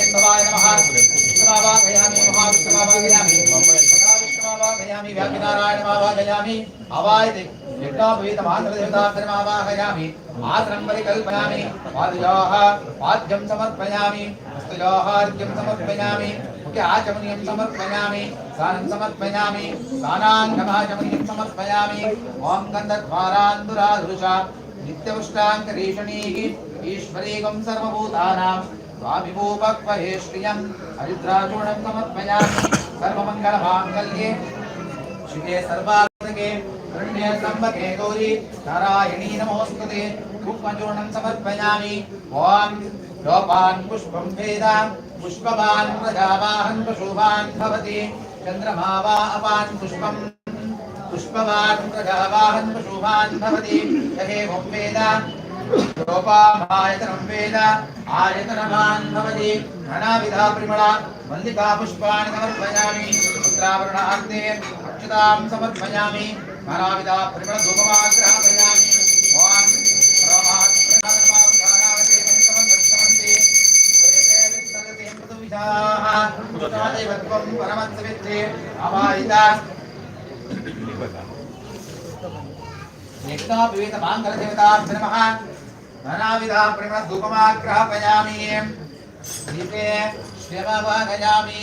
महादेवाय नमः। विष्णुमावाहयामि महाविष्णुमावाहयामि महाविष्णुमावाहयामि व्यापिनारायणमावाहयामि अवायति यज्ञोपवीतमात्रदेवताभ्यमावाहयामि आसनं परिकल्पयामि। पादयोः पाद्यं समर्पयामि। हस्तयोः समर्पयामि। मुख्य आचमनीयं समर्पयामि। स्नानं समर्पयामि। स्नानाङ्गमाचमनीयं समर्पयामि। ॐ गन्धद्वारान्दुराधुषा नित्यपुष्टाङ्करीषणीः ईश्वरीकं सर्वभूतानां स्वामिभूपक्वहे श्रियं हरिद्राचूर्णं समर्पयामि। सर्वमङ्गलमाङ्गल्ये शिवे सर्वार्थे पुण्ये सम्भके गौरी, नारायणी नमोऽस्तुते कुङ्कुमचूर्णं समर्पयामि। ॐ लोपान् पुष्पं वेद पुष्पवान् प्रजावाहन् पशुवान् भवति। चन्द्रमा वा अपान् पुष्पं, पुष्पवान् प्रजावाहन् पशुवान् भवति। यहेवं वेद రూపాభాయతనం వేద ఆయతనమాన్ భవతి నానావిధా పరిమళ మల్లికా పుష్పాన్ని సమర్పయామి ముద్రాభరణార్థే అక్షతాం సమర్పయామి నానావిధా పరిమళ ధూపమాగ్రహపయామి పరమత్సవిత్రే అవాయిత యజ్ఞోపవీత మాంగళదేవతాభ్య నమ. नानाविधा प्रेमधूपमाग्रापयामि दीपे श्यमाभागयामि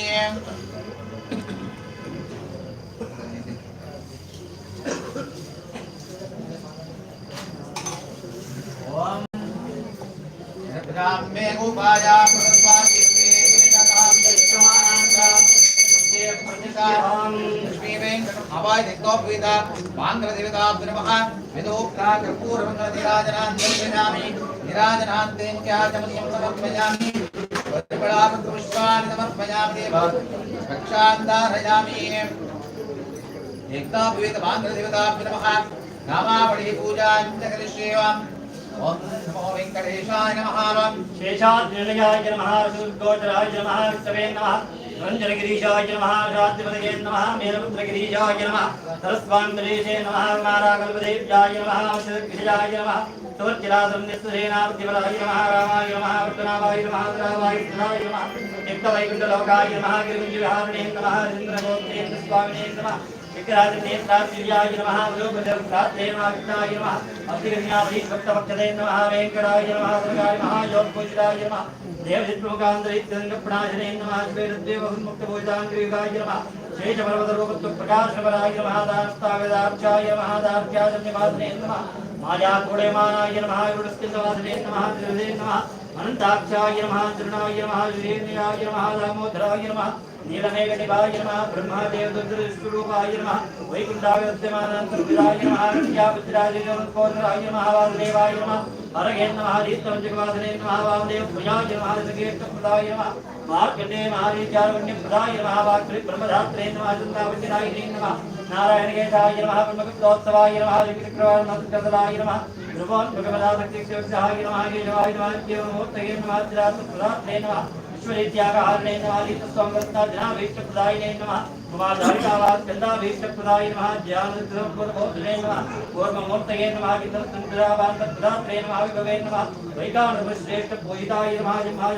ॐ मे उपाया నిరాజనాంతేజామి పుష్పాన్ని సమర్పయామి రక్షాంతారయామి यज्ञापवेदमान्द्रदेवताभ्य नमः नामावली पूजाञ्च करिष्येव ॐ नमो वेङ्कटेशाय नमः शेषाद्रिलयाय नमः रसूद्गोचराय नमः वित्तवे नमः నిరంజనగిరీశాయ నమ రాజ్యపదయే నమ మేలపుత్రగిరీశాయ నమ సరస్వాంతరేశే నమ మారాకల్పదేవ్యాయ నమ గిరిజాయ నమ సమర్చిరాసం నిస్సురేనార్తిపదాయ నమ రామాయ నమ వర్తనాభాయ నమ రామాయ నమాయ నమ యుక్తవైకుంఠలోకాయ నమ గిరిగుంజవిహారిణే నమ ఇంద్రగోత్రేంద్ర స్వామినే వెంకటాయ నమ దుర్గాయ నమ యోగపూజితాయ నమ नमः श्वेरद्वेवमुक्तपूजिताङ्गयुगाय नमः शेषपर्वतरूपत्वप्रकाशपराय नमः दास्तावेदार्चाय नमः మాయాకూడయమానాయ నమ యుడస్కిందవాసనే నమ త్రివిదే నమ అనంతాక్షాయ నమ తృణాయ నమ విధేయాయ నమ దామోదరాయ నమ నీలమేఘటివాయ నమ బ్రహ్మదేవదుర్స్వరూపాయ నమ వైకుంఠావ్యమానంతరాయ నమ విద్యాపుత్రాజయోత్కోదరాయ నమ వాసుదేవాయ నమ హరగే నమ హరిత్వంజగవాసనే నమ వామదేవ భుజాయ నమ హరిసగేష్టప్రదాయ నమ మార్కండే మహారీచారుణ్యప్రదాయ నమ వాక్రి బ్రహ్మధాత్రే నమ చందావచరాయ నమ నారాయణగేశాయ నమ బ్రహ్మగుప్తోత్సవాయ నమ విక్రవాయ నమ ధ్రువాన్ భగవదాసక్తిక్షాయ నమ కేశవాయ నమ దేవమూర్తయే నమ జిరాత్మప్రదాత్రే నమ విశ్వరీత్యాకారణే నమ రీతస్వామృత్తాజనాభీష్టప్రదాయనే నమ ఉమాదారికావాస్కందాభీష్టప్రదాయ నమ ధ్యానద్రవోధనే నమ పూర్వమూర్తయే నమ గితస్తంద్రావాంతప్రదాత్రే నమ విభవే నమ వైకానశ్రేష్ఠ పూజితాయ నమ జింహాజ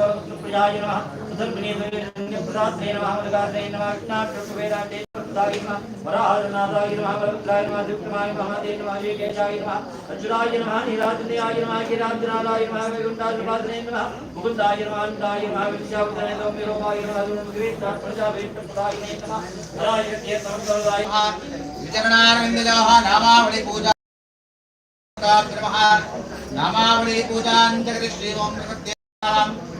प्रजाय नमः सुधर्मणेन्द्रात्रे नमः मृगात्रे नमः कृष्णाक्षुवेदाटे प्रदाय नमः वराहनादाय नमः वरभद्राय नमः दुर्गमाय महादेव नमः जयकेशाय नमः अजुराय नमः निराजनेयाय नमः गिराजनादाय नमः वैकुण्ठासुपादने नमः मुकुन्दाय नमः अनन्ताय नमः विश्वावदने नमः रूपाय नमः दुर्मुखवेत्रात्प्रजावेत्रप्रदाय नमः वरायज्ञे समस्तदाय नमः विचरणारविन्दजाः नामावली पूजा नामावली पूजां जगति श्री ओम नमः